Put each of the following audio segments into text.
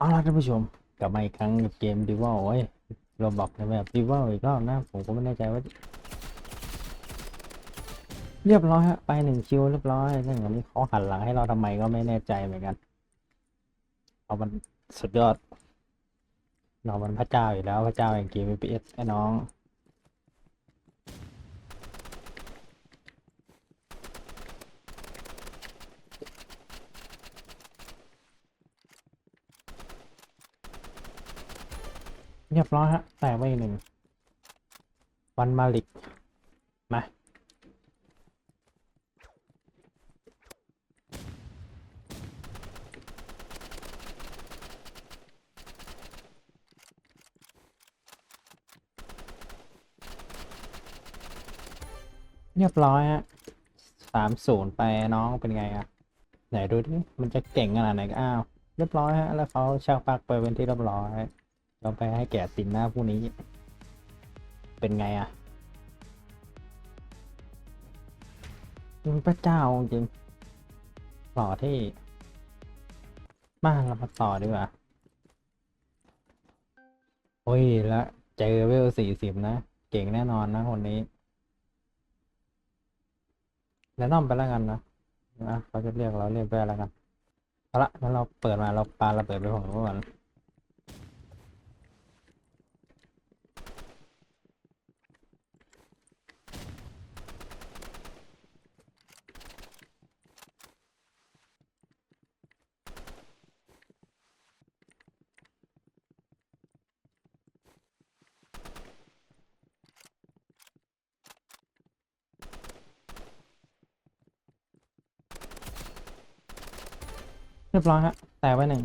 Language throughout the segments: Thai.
เอาล่ะท่านผู้ชมกลับมาอีกครั้งกับเกมดิวอลเอ้ยเราบอกในแบบดิวอลอีกรอบนะ ผมก็ไม่แน่ใจว่า เรียบร้อยฮะไปหนึ่งคิวเรียบร้อยซึ่งอันนี้เขาหันหลังให้เราทำไมก็ไม่แน่ใจเหมือนกันเพราะมันสุดยอดเรามันพระเจ้าอยู่แล้วพระเจ้าแห่งเกม FPS ไอ้น้อง เรียบร้อยฮะ แตกไปอีกหนึ่ง วันมาลิก มา เรียบร้อยฮะสามศูนย์ไปน้องเป็นไงอะไหนดูดิ มันจะเก่งขนาดไหนก็อ้าว เรียบร้อยฮะ แล้วเขาชักปักไปเป็นที่เรียบร้อย เราไปให้แก่ตินหน้าผู้นี้ เป็นไงอะมันพระเจ้าจริงต่อที่มาเรามาต่อดีกว่า โอ้ย แล้วเจอเวลสี่สิบนะ เก่งแน่นอนนะคนนี้ แล้วน้อมไปแล้วกันนะนะเขาจะเรียกเราเรียกไปแล้วกัน เอาละงั้นเราเปิดมาเราปาระเบิดไปของก่อน เรียบร้อยฮะแตกไว้หนึ่ง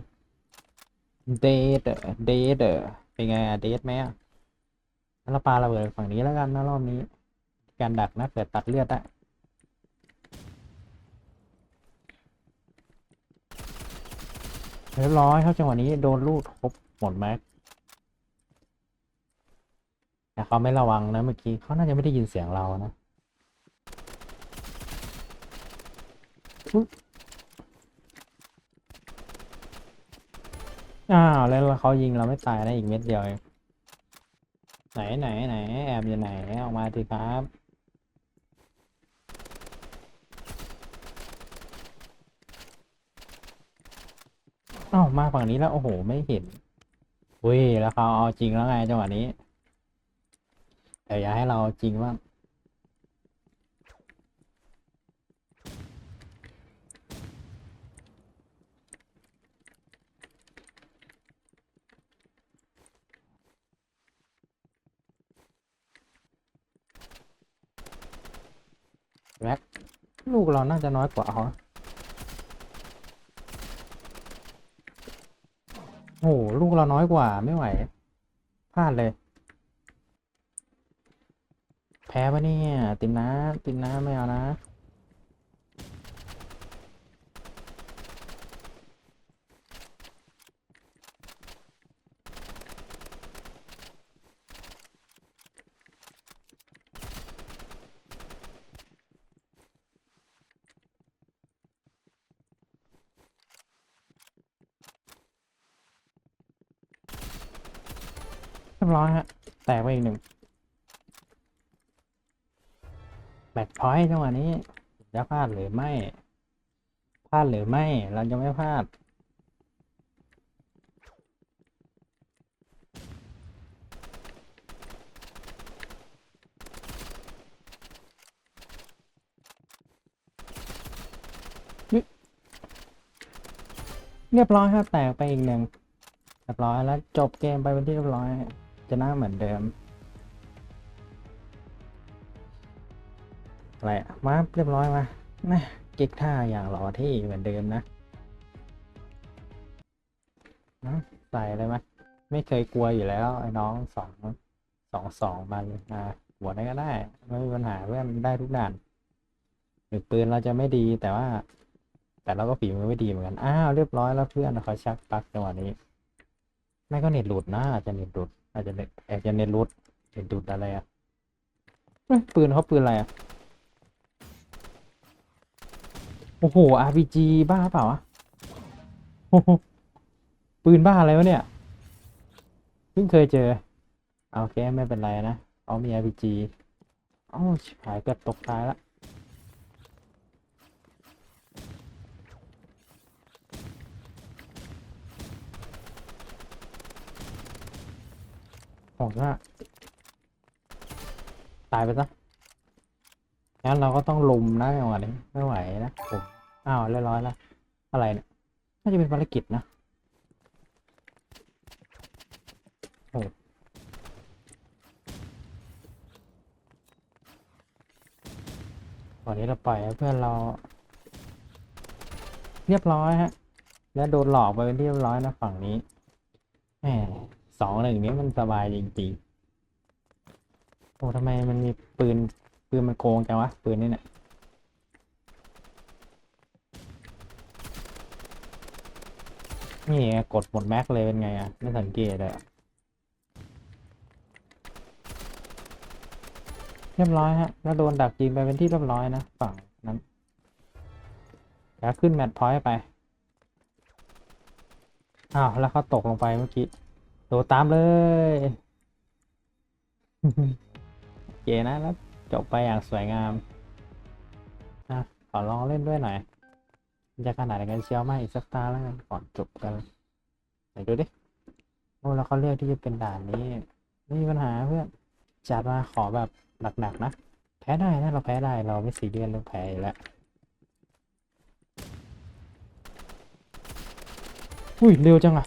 เดดเดดเป็นไงอะเดดไหมอะเราปาระเบิดฝั่งนี้แล้วกันนะรอบนี้ การดักนะเผื่ตัดเลือดได้เรียบร้อยครับจังหวะนี้โดนลูกทบหมดแม็กแต่เขาไม่ระวังนะเมื่อกี้เขาน่าจะไม่ได้ยินเสียงเรานะ อ้าวแล้วเขายิงเราไม่ตายนะอีกเม็ดเดียวเองไหนไหนไหนแอบอยู่ไหนออกมาสิครับอ้าวมาฝั่งนี้แล้วโอ้โหไม่เห็นอุ้ยแล้วเขาเอาจริงแล้วไงจังหวะนี้เดี๋ยวอย่าให้เราจริงบ้า แม็กลูกเราน่าจะน้อยกว่าเหรอโอ้ลูกเราน้อยกว่าไม่ไหวพลาดเลย แพ้ปะเนี่ยติมนะติมนะไม่เอานะ รียบร้อยฮะ แตกไปอีกหนึ่งแบตพอยต์จังหวะนี้ จะพลาดหรือไม่ พลาดหรือไม่ เราจะไม่พลาด เรียบร้อยครับ แตกไปอีกหนึ่งเรียบร้อยแล้วจบเกมไปเป็นที่เรียบร้อย ชนะเหมือนเดิม อะไรอะมาเรียบร้อยมานะเก๊กท่าอย่างหล่อที่เหมือนเดิมนะใส่เลยไหมไม่เคยกลัวอยู่แล้วไอ้น้องสองสองสองมาเลยอ่าหัวได้ก็ได้ ไม่มีปัญหาเพื่อนได้ทุกด่านหรือปืนเราจะไม่ดีแต่ว่า แต่เราก็ฝีมือไม่ดีเหมือนกันอ้าวเรียบร้อยแล้วเพื่อนเขาชักปักจังหวะนี้ ไม่ก็เน็ตหลุดนะอาจจะเน็ตหลุด อาจจะเน็ตอาจจะเน็ตหลุดเน็ตหลุดอะไรอะปืนเขาปืนอะไรอะ โอ้โห RPG บ้าเปล่าวะปืนบ้าอะไรวะเนี่ย เพิ่งเคยเจอ เอาโอเคไม่เป็นไรนะ เอามี RPG อ้าชิบหายเกือบตกตายละ ผมว่าตายไปซะงั้นเราก็ต้องลุมนะจังหวะนี้ไม่ไหวนะผมอ้าวเรียบร้อยแล้วอะไรเนี่ยน่าจะเป็นภารกิจนะวันนี้เราปล่อยเพื่อนเรา เรียบร้อยฮะ แล้วโดนหลอกไปเป็นที่เรียบร้อยนะฝั่งนี้ สองหนึ่งนี้มันสบายจริงๆโอ้ทำไมมันมีปืน ปืนมันโกงจังวะ ปืนนี่เนี่ยนี่ไงกดหมดแม็กเลยเป็นไงอะ ไม่สังเกตเลยเรียบร้อยฮะ แล้วโดนดักยิงไปเป็นที่เรียบร้อยนะ ฝั่งนั้นแล้วขึ้นแมตช์พอยต์ไป อ้าว แล้วเขาตกลงไปเมื่อกี้ ดดตามเลยโอเคนะแล้วจบไปอย่างสวยงามนะขอลองเล่นด้วยหน่อยจะขนาดไหนกันเชียวไหมอีกสักตาแล้วกันก่อนจบกันไหนดูดิโอ้แล้วเขาเลือกที่จะเป็นด่านนี้ไม่มีปัญหาเพื่อนจัดมาขอแบบหนักๆนะแพ้ได้นะเราแพ้ได้เราไม่ซีเรียสเรื่องแพ้แล้วอุ้ยเร็วจังอะ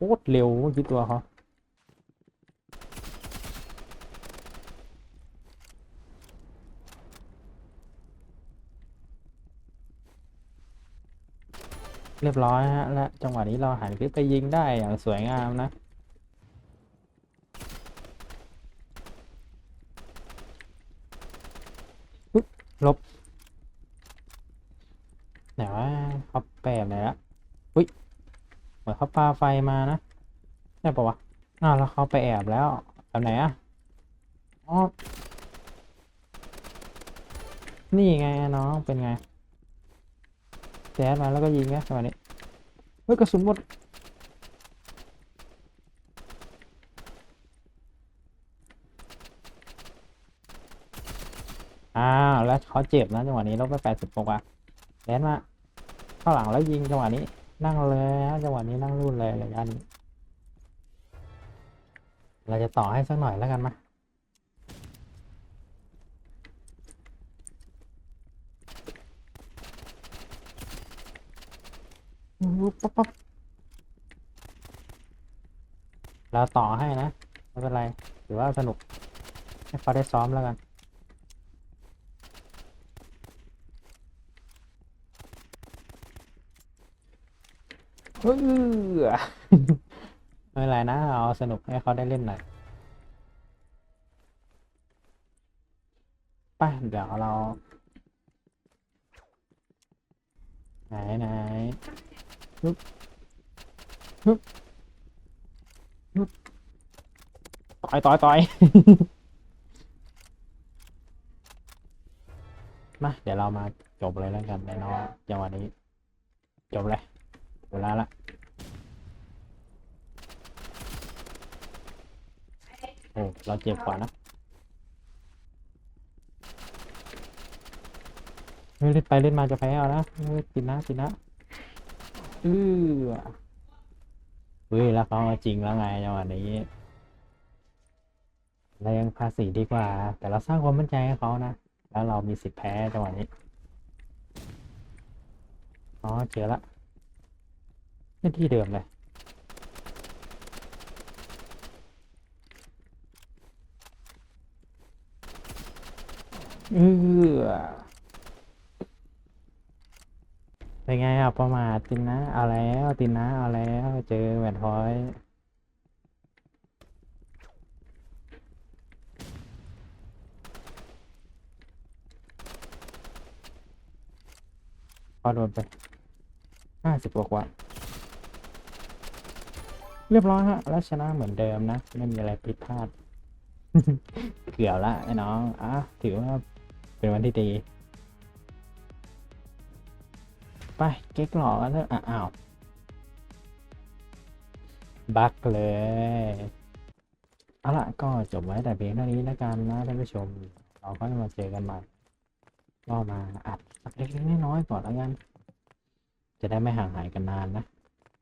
คตรเร็วเมื่อกี้ตัวเขาเรียบร้อยฮะ และจังหวะนี้เราหันขึ้นไปยิงได้อย่างสวยงามนะอุ๊ยลบ ไหนว่าเขาแปลไหนละอุ้ยเห มือนเขาปาไฟมานะใช่ปะวะอ้าวแล้วเขาไปแอบแล้วแบบไหนอะอ๋อนี่ไงน้องเป็นไงแจ๊ดมาแล้วก็ยิงนะจังหวะนี้เฮ้ยกระสุนหมดอ้าวแล้วเขาเจ็บนะจังหวะนี้ลบไปแปดสิบกว่าแจ๊ดมาเข้าหลังแล้วยิงจังหวะนี้ นั่งเลยนะจังหวะนี้นั่งรุ่นเลยระยะนี้เราจะต่อให้สักหน่อยแล้วกันมาปุ๊บปั๊บเราต่อให้นะ ไม่เป็นไร ถือว่าสนุก ให้เขาได้ซ้อมแล้วกัน เออไม่เป็นไรนะ เอาสนุกให้เขาได้เล่นหน่อยไปเดี๋ยวเรา ไหนไหนฮึบฮึบฮึบต่อยต่อยต่อย มา เดี๋ยวเรามาจบเลยแล้วกันในน้องจังหวะนี้ จบเลยเวลาละ โอ้เราเจ็บกว่านะเฮ้ยเล่นไปเล่นมาจะแพ้เอานะเฮ้ยติดนะติดนะเออเฮ้ยแล้วเขาเอาจริงแล้วไงจังหวะนี้เรายังภาษีดีกว่า แต่เราสร้างความมั่นใจให้เขานะแล้วเรามีสิทธิ์แพ้จังหวะนี้อ๋อเจอละเล่นที่เดิมเลย เออเป็นไงอะประมาทตินนะ เอาแล้วตินนะ เอาแล้ว เจอแมทพอยต์พอโดนไปห้าสิบกว่ากว่าเรียบร้อยฮะ แล้วชนะเหมือนเดิมนะ ไม่มีอะไรผิดพลาด เกือบละไอ้น้อง อะ ถือว่า เป็นวันที่ดี ไปเก๊กหลอกกันเถอะอ้าวบักเลย เอาล่ะก็จบไว้แต่เพียงเท่านี้แล้วกันนะท่านผู้ชม เราก็มาเจอกันใหม่ก็มาอัดสักเล็กๆน้อยๆก่อนแล้วกัน จะได้ไม่ห่างหายกันนานนะ